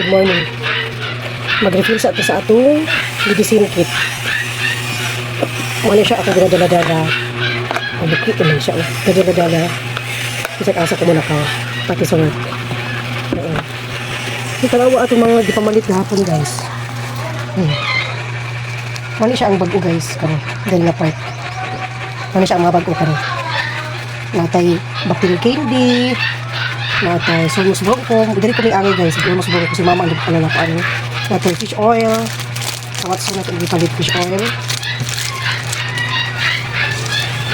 Good morning. Mag-refill sa ato sa atong medicine kit. Wala siya ako ginadala-dala. Ang kit naman siya. oh. Ginadala-dala. Isang asa ko muna ka. Pati sa work. Oo. Yung talawa atong mga di pamalit gahapon guys. Hmm. Wala siya ang bago guys. Karo. Dahil na part. Wala siya ang mga bago karo. Natay baktil candy. Natay sulmus bongkong. Dali ko may angay guys. Sulmus bongkong si mama ang ano na ano. Natay fish oil. Tawat sa natin ipalit fish oil.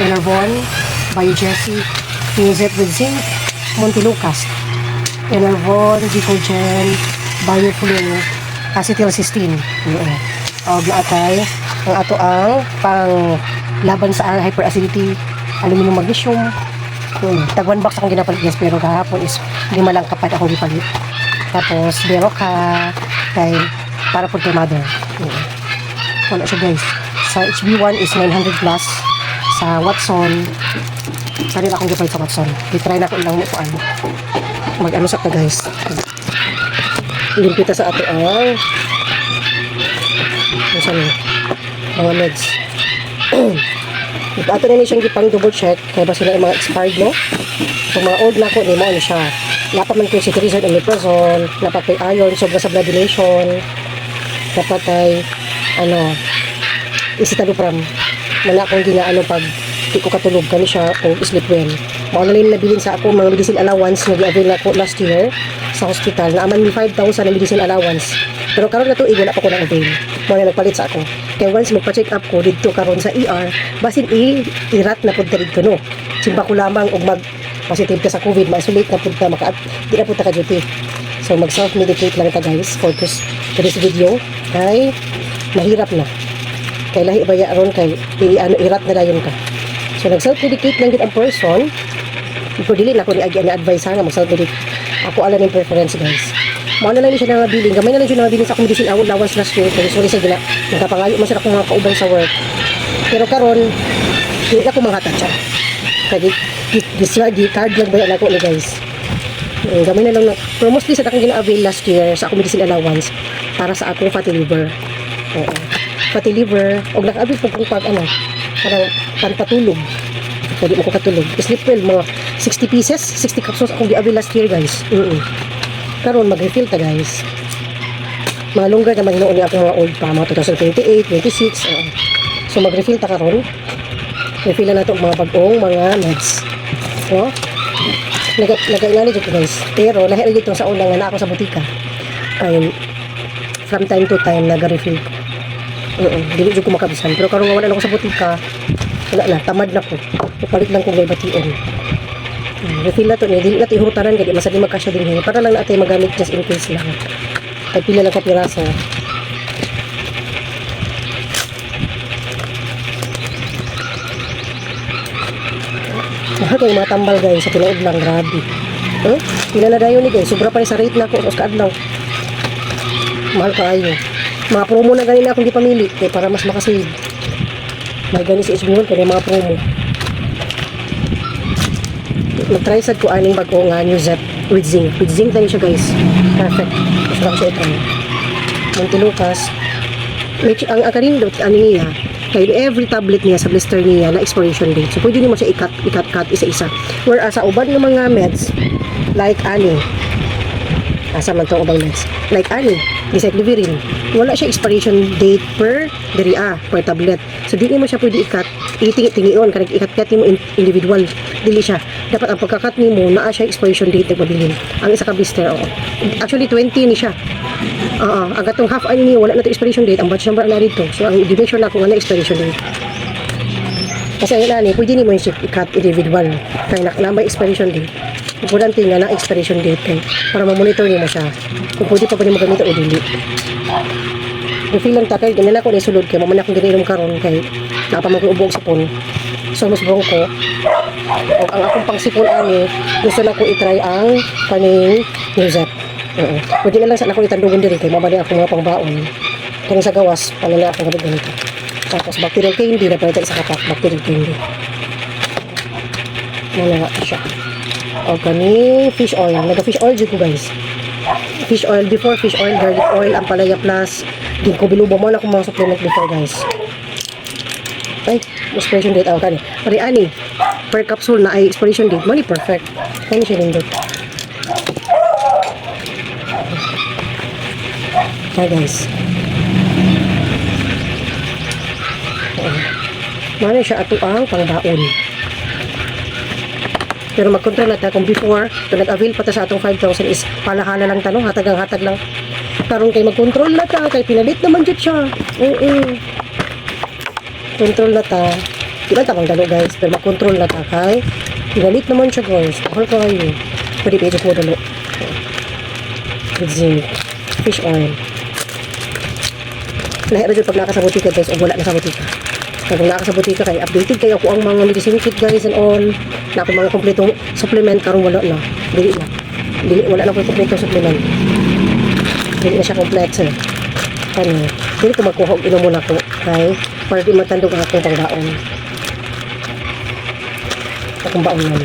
Enervon. By Jessie. Fuse it with zinc. Montilucas. Enervon. Gicogen. Bioflure. Acetylcysteine. Oo. Og naatay ang ato ang pang laban sa hyperacidity aluminum magnesium Hmm, tag one box akong ginapalit guys pero kahapon is lima lang kapat akong gipalit. Tapos Beroka kay para po kay mother. Hmm. Wala siya guys. Sa HB1 is 900 plus. Sa Watson, sarili akong gipalit sa Watson. I-try na ko ilang mukuan. Mag-ano sa ka guys. Limpita sa ato ang ano sa mga meds. Ato na ni siyang gipang double check kaya ba sila mga expired no? Kung mga old na ko ni mo ano siya. Dapat ko si Teresa omeprazole, dapat kay iron sobra sa blood dilation. Dapat ay ano isitalupram. Mana akong ginaano pag di ko katulog kani siya kung sleep well. Mao na lang nabilin sa ako mga medicine allowance nga gi-avail na ko last year sa hospital. Naaman mi 5,000 na medicine allowance. Pero karon na to wala pa ko nang avail. Mo na nagpalit sa ako. Kaya once magpa-check up ko dito karon sa ER, basin i irat na pud dito no. Simba ko lamang og mag positive ka sa COVID, ma-isolate na pud ka maka di na pud ta ka duty. So mag self-medicate lang ta guys for this, for this video. Kay mahirap na. Kay lahi ba ya aron kay i ano irat na dayon ka. So nag self-medicate lang gid ang person. Iko dili na ko ni agi na advice nga mag self-medicate. Ako alam yung preference guys. Mo na lang siya nga billing. Gamay na lang siya nga billing sa akong medicine awon lawas last year. Kaya sorry sa gila. Nagkapangayo man sila akong mga kauban sa work. Pero karon hindi na ko manghatag siya. Kaya gisla di card lang ba ako ni guys. Eh, gamay na lang na. Pero mostly sa akong gina-avail last year sa akong medicine allowance para sa akong fatty liver. Oo. Fatty liver. O naka-avail po kung pag ano, parang panpatulog. Pwede mo ko. Sleep well, mga 60 pieces, 60 capsules akong gi-avail last year guys. Mm Karon mag-refill ta guys. Mga longer naman noon ako mga old pa, mga 2028, 26. oo. So mag-refill ta karon. Refill na nato mga bagong mga meds. No? Nagay nagay na dito guys. Pero lahi ra dito sa unang nga na ako sa butika. Ay from time to time nag-refill ko. Oo, dili jud ko makabisan. Pero karon nga wala na ako sa butika. Wala na, tamad na ko. Ipalit lang ko gay bation. Hmm, refill na to ni dili na to ihurutanan gadi masali magkasya din hin para lang natay magamit just in case lang. Kay pila lang ka piraso. Mahal kayo mga tambal guys sa tinuod lang grabe. Huh? Pila na dayon ni guys, sobra pa ni sa rate na ako sa kadlaw. Mahal kayo. Mga promo na ganina akong di pamili kay para mas makasave. May gani si HB1 kaya mga promo. Nag-try sad ko aning bago nga new Zep with zinc. With zinc tani siya guys. Perfect. Gusto lang siya i-try. Montelucas. May, ang akarin dot ano niya, kay every tablet niya sa blister niya na expiration date. So pwede niyo mo siya ikat ikat cut isa-isa. Whereas sa uban ng mga meds like ani asa man tong ubang meds like ani dicyclovirin wala siya expiration date per diri ah per tablet so di mo siya pwede ikat itingi-tingion kanang ikat-kat mo in- individual dili siya dapat ang pagkakat nimo naa siya expiration date nagpabilin ang isa ka blister oo actually 20 ni siya Oo, ang gatong half ani niya wala na to expiration date ang batch number na dito so ang sure na kung ano expiration date kasi ayun ani, pwede ni mo yung i-cut individual. Kaya na, na may expiration date. Importante nga na expiration date kay para ma-monitor niyo mo siya. Kung pwede pa pa niyo magamit o dili. Refill lang takay, ganyan ako ni sulod kay mamaya akong gininom karon kay napamang ko ubog sipon. So mas bong ko. O ang akong pangsipon ani, gusto lang ko i-try ang kaning Nuzep. Oo. Pwede na lang sa ako itandugon diri kay mabali ako mga pangbaon. Kani sa gawas, na akong ganito ganito. Tapos bacterial candy na pwede sa kapak, bacterial candy. Nalaga siya. O kani fish oil. Naga fish oil dito guys. fish oil before, fish oil, garlic oil, ampalaya plus. Di ko binubo mo na kung mga supplement before guys. Ay, expiration date ako kani. Pari ani, per capsule na ay expiration date, money perfect. Kani siya nindot. Hi guys. Mano siya ato ang pangbaon. Pero mag-control natin kung before, kung nag-avail pa ta sa atong 5,000 is palahala lang tanong, hatag ang hatag lang. Karon kay mag-control na ta, kay pinalit naman dyan siya. Oo. Control na ta. Di ba tamang dalo guys, pero mag-control na ta kay pinalit naman siya guys. Mahal ka kayo. Pwede pwede ko dalo. With zinc. Fish oil. Lahira dyan pag nakasabuti ka guys, o wala na sa kung naka sa butika kay updated kayo ako ang mga medicine kit guys and all. Na mga kompletong supplement karon wala na. Dili na. Dili wala na ko kompletong supplement. Dili na siya kompleto. Ano, dili ko magkuha og inom muna ko kay para di matandog akong pangbaon. Akong baon man.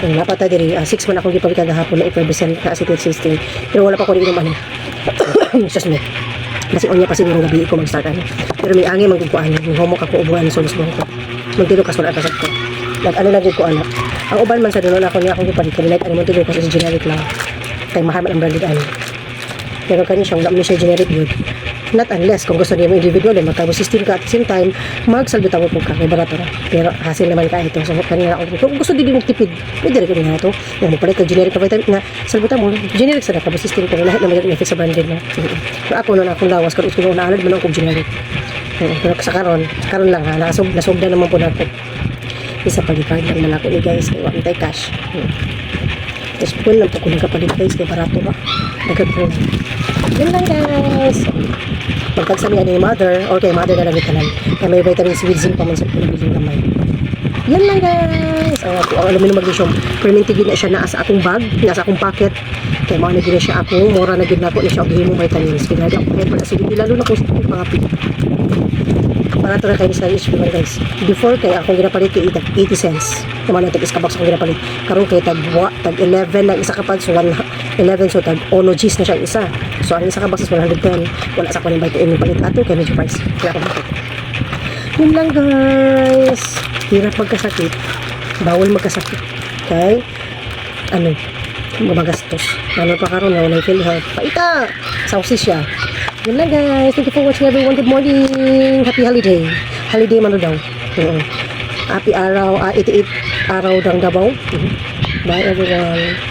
Ang napata diri, 6 man akong gipabitan gahapon na effervescent na acetylcysteine. Pero wala pa ko inom ano. Just me. Kasi onya pa siguro gabi ko mag-start ano. Pero may angin magkukuan. Yung homo ka ko ubuan sa lusbong ko. Magtilo kas wala kasat ko. Nag ano lang ko anak. Ang uban man sa dulo na ako niya akong gipalit kami ano mo tilo kasi generic lang. Kay mahal man ang branded ano. Pero kanya siyang mo siya generic good. Not unless kung gusto niya mo individual eh, magkabo system ka at same time, magsalbutan mo po ka, barato na. Pero hasil naman ka ito. So, kanina ako, kung gusto din mo tipid, pwede rin ko nga ito. Yung mapalit ka generic na vitamin na salbutan mo, generic sa nakabo system ko, lahat naman yung effect sa branded na. Pero ako na akong lawas, kung gusto ko naalad mo na akong generic. Oo, Pero sa karon, karon lang ha, nasog, nasogda naman po natin. Isa pa card lang malako ni guys, kaya wala cash. Hmm. Tapos po lang po kung nagkapalit guys, kaya barato ba? Nagkat po. Yun lang guys. Pagkagsabi ni mother, or kay mother na lang itanan. Kaya may vitamin C with zinc pa man sa pinabiling kamay. Yan lang guys. Ang, ako, ang aluminum magnesium. Fermented yun na siya naa sa akong bag, nasa akong pocket. Kaya mga na siya ako, mura na gid na ako na siya og himong vitamins. Kaya na ako head acidity, lalo na kung sa mga pig. Para ito na kayo sa HP man guys. Before kay akong ginapalit kay tag 80 cents. Naman ang tag iskabox akong ginapalit. Karon kay tag wa- tag 11 lang isa kapag so 1 11 so tag ono G's na siya isa. So ang isa ka box is 110. Wala sa kanin bite yung palit ato kay medyo price. Kaya ako bakit. Yun lang guys. Hirap magkasakit. Bawal magkasakit. Okay? Ano? Magastos. Ano pa karon na wala feel health. Paita! Sausis siya. Yun lang guys. Thank you for watching everyone. Good morning. Happy holiday. Holiday man daw. Oo. Happy araw. ah, 88 araw ng Davao. Mhm. Bye everyone.